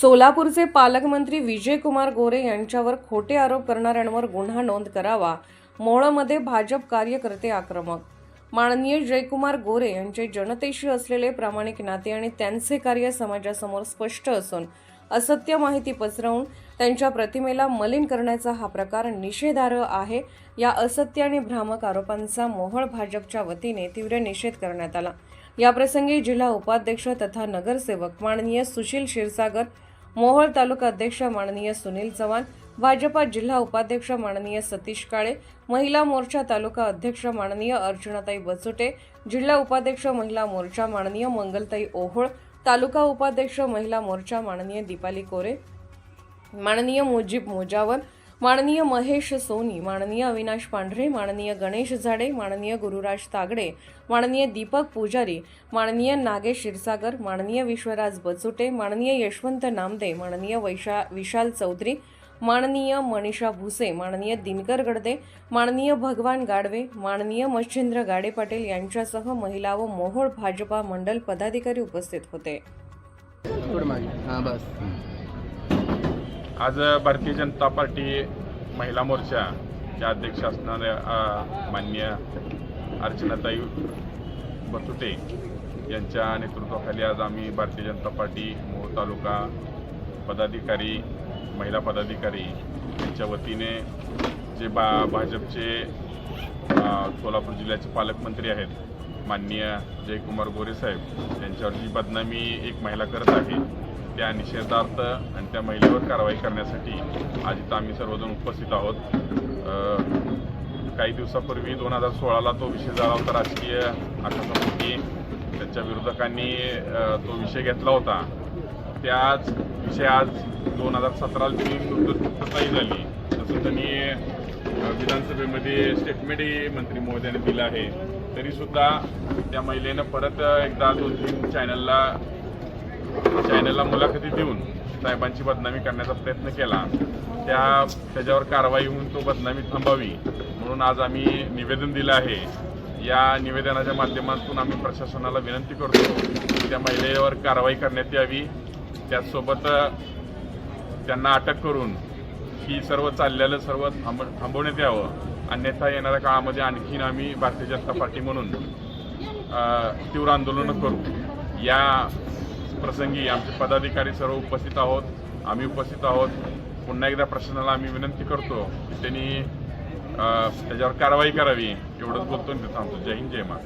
सोलापूरचे पालकमंत्री विजयकुमार गोरे यांच्यावर खोटे आरोप करणाऱ्यांवर गुन्हा नोंद करावा मोळमध्ये भाजप कार्यकर्ते आक्रमक. माननीय जयकुमार गोरे यांचे जनतेशी असलेले प्रामाणिक नाते आणि त्यांचे कार्य समाजासमोर स्पष्ट असून असत्य माहिती पसरवून त्यांच्या प्रतिमेला मलिन करण्याचा हा प्रकार निषेधार्ह आहे. या असत्य आणि भ्रामक आरोपांचा मोहळ भाजपच्या वतीने तीव्र निषेध करण्यात आला. याप्रसंगी जिल्हा उपाध्यक्ष तथा नगरसेवक माननीय सुशील क्षीरसागर मोहोळ तालुका अध्यक्ष माननीय सुनील चव्हाण भाजपा जिल्हा उपाध्यक्ष माननीय सतीश काळे महिला मोर्चा तालुका अध्यक्ष माननीय अर्चनाताई बचुटे जिल्हा उपाध्यक्ष महिला मोर्चा माननीय मंगलताई ओहोळ तालुका उपाध्यक्ष महिला मोर्चा माननीय दीपाली कोरे माननीय मुजीब मोजावन माननीय महेश सोनी माननीय अविनाश पांढरे माननीय गणेश झाडे माननीय गुरुराज तागडे माननीय दीपक पुजारी माननीय नागेश क्षीरसागर माननीय विश्वराज बचुटे माननीय यशवंत नामदे माननीय वैशा विशाल चौधरी माननीय मनीषा भुसे माननीय दिनकर गडदे माननीय भगवान गाडवे माननीय मच्छिंद्र गाडे पाटील यांच्यासह महिला व मोहोळ भाजपा मंडल पदाधिकारी उपस्थित होते. हां बस. आज भारतीय जनता पार्टी महिला मोर्चाच्या अध्यक्ष असणाऱ्या मान्य अर्चनाताई बतुटे यांच्या नेतृत्वाखाली आज आम्ही भारतीय जनता पार्टी मोहोळ तालुका पदाधिकारी महिला पदाधिकारी यांच्या वतीने जे बा भाजपचे सोलापूर जिल्ह्याचे पालकमंत्री आहेत माननीय जयकुमार गोरे साहेब यांच्यावर जी बदनामी एक महिला करत आहे. त्या निषेधार्थ आणि त्या महिलेवर कारवाई करण्यासाठी आज इथं आम्ही सर्वजण उपस्थित आहोत. काही दिवसापूर्वी दोन हजार सोळाला तो विषय झाला होता राजकीय आकाशापोटी त्यांच्या विरोधकांनी तो विषय घेतला होता. त्याच विषय आज दोन हजार सतराला त्यांनी मुक्तताई झाली. तसं त्यांनी विधानसभेमध्ये स्टेटमेंटही मंत्री महोदयाने दिलं आहे. तरीसुद्धा त्या महिलेनं परत एकदा दोन तीन चॅनलला चॅनलला मुलाखती देऊन साहेबांची बदनामी करण्याचा प्रयत्न केला. त्या त्याच्यावर कारवाई होऊन तो बदनामी थांबावी म्हणून आज आम्ही निवेदन दिलं आहे. या निवेदनाच्या माध्यमातून आम्ही प्रशासनाला विनंती करतो की त्या महिलेवर कारवाई करण्यात यावी. त्याचसोबत त्यांना अटक करून ही सर्व चाललेलं सर्व थांब थांबवण्यात यावं. अन्यथा येणाऱ्या काळामध्ये आणखीन आम्ही भारतीय जनता पार्टी म्हणून तीव्र आंदोलनं करू. या प्रसंगी आमचे पदाधिकारी सर्व उपस्थित आहोत. आम्ही उपस्थित आहोत. पुन्हा एकदा प्रशासनाला आम्ही विनंती करतो की त्यांनी त्याच्यावर कारवाई करावी. एवढंच बोलतो थांबतो. जय हिंद जय मा